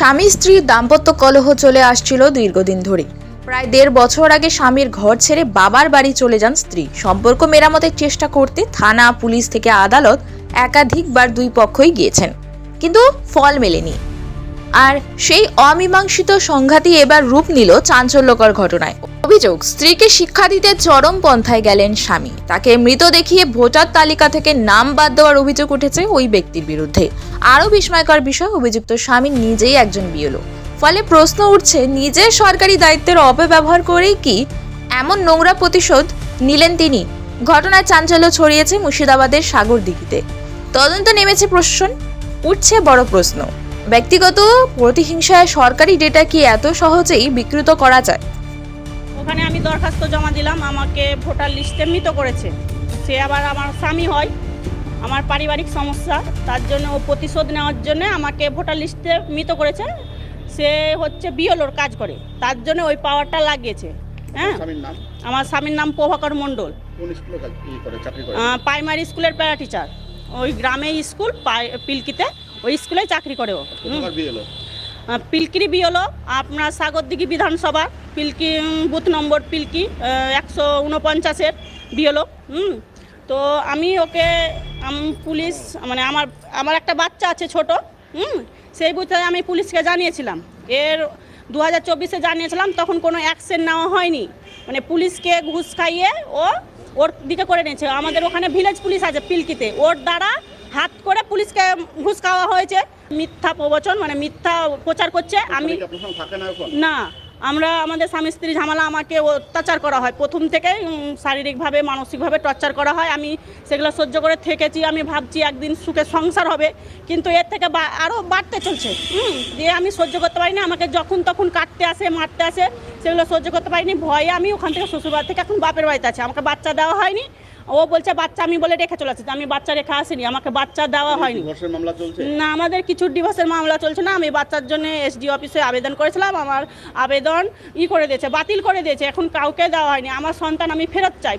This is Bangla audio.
স্বামী স্ত্রীর দাম্পত্য কলহ চলে আসছিল দীর্ঘদিন ধরে। প্রায় দেড় বছর আগে স্বামীর ঘর ছেড়ে বাবার বাড়ি চলে যান স্ত্রী। সম্পর্ক মেরামতের চেষ্টা করতে থানা, পুলিশ থেকে আদালত একাধিকবার দুই পক্ষই গিয়েছেন। কিন্তু ফল মেলেনি। আর সেই অমীমাংসিত সংঘাতই এবার রূপ নিল চাঞ্চল্যকর ঘটনায়। অভিযোগ, স্ত্রীকে শিক্ষা দিতে চরম পন্থায় গেলেন স্বামী। তাকে মৃত দেখিয়ে ভোটার তালিকা থেকে নাম বাদ দেওয়ার অভিযোগ উঠেছে ওই ব্যক্তির বিরুদ্ধে। আরও বিস্ময়কর বিষয়, অভিযুক্ত স্বামী নিজেই একজন বিয়লো ফলে প্রশ্ন উঠছে, নিজের সরকারি দায়িত্বের অপব্যবহার করেই কি এমন নোংরা প্রতিশোধ নিলেন তিনি? ঘটনায় চাঞ্চল্য ছড়িয়েছে মুর্শিদাবাদের সাগর দিঘিতে তদন্ত নেমেছে প্রশাসন, উঠছে বড় প্রশ্ন। ব্যক্তিগত প্রতিহিংসায় সরকারি ডেটা কি এত সহজেই বিকৃত করা যায়? ওখানে আমি দরখাস্ত জমা দিলাম আমাকে ভোটার লিস্টে মৃত করেছে। সে আবার আমার স্বামী হয় আমার পারিবারিক সমস্যা তার জন্য ও প্রতিশোধ নেওয়ার জন্য আমাকে ভোটার লিস্টে মৃত করেছে। সে হচ্ছে বিয়লোর কাজ করে তার জন্য ওই পাওয়ারটা লাগিয়েছে হ্যাঁ? আমার স্বামীর নাম প্রভাকর মণ্ডল। প্রাইমারি স্কুলের প্যারা টিচার ওই গ্রামে স্কুল পিলকিতে ওই স্কুলে চাকরি করে ও। পিলকিরি বি হলো। আপনার সাগরদিঘি বিধানসভা, পিলকি বুথ নম্বর পিলকি একশো উনপঞ্চাশের বি হলো, হুম। তো আমি ওকে পুলিশ মানে আমার আমার একটা বাচ্চা আছে ছোট, হুম। সেই বুথে আমি পুলিশকে জানিয়েছিলাম। এর দু হাজার চব্বিশে জানিয়েছিলাম, তখন কোনো অ্যাকশন নেওয়া হয়নি। মানে পুলিশকে ঘুষ খাইয়ে ও ওর দিকে করে নিয়েছে। আমাদের ওখানে ভিলেজ পুলিশ আছে পিলকিতে। ওর দ্বারা হাত করে পুলিশকে ঘুষ খাওয়া হয়েছে। মিথ্যা প্রবচন মানে মিথ্যা প্রচার করছে। আমি থাকে না আমরা আমাদের স্বামী স্ত্রী ঝামেলা আমাকে অত্যাচার করা হয়। প্রথম থেকেই উম, শারীরিকভাবে মানসিকভাবে টর্চার করা হয়। আমি সেগুলো সহ্য করে থেকেছি। আমি ভাবছি একদিন সুখে সংসার হবে। কিন্তু এর থেকে বা- আরও বাড়তে চলছে। হুম দিয়ে আমি সহ্য করতে পারিনি আমাকে যখন তখন কাটতে আসে মারতে আসে। সেগুলো সহ্য করতে পারিনি। ভয়ে আমি ওখান থেকে শ্বশুরবাড়ি থেকে এখন বাপের বাড়িতে আছে। আমাকে বাচ্চা দেওয়া হয়নি। ও বলছে বাচ্চা আমি বলে রেখে চলে আসছি। আমি বাচ্চা রেখে আসিনি। আমাকে বাচ্চা দেওয়া হয়নি। না আমাদের কিছু ডিভোর্সের মামলা চলছে না। আমি বাচ্চার জন্য এসডি অফিসে আবেদন করেছিলাম। আমার আবেদন ই করে দিয়েছে বাতিল করে দিয়েছে। এখন কাউকে দেওয়া হয়নি। আমার সন্তান আমি ফেরত চাই।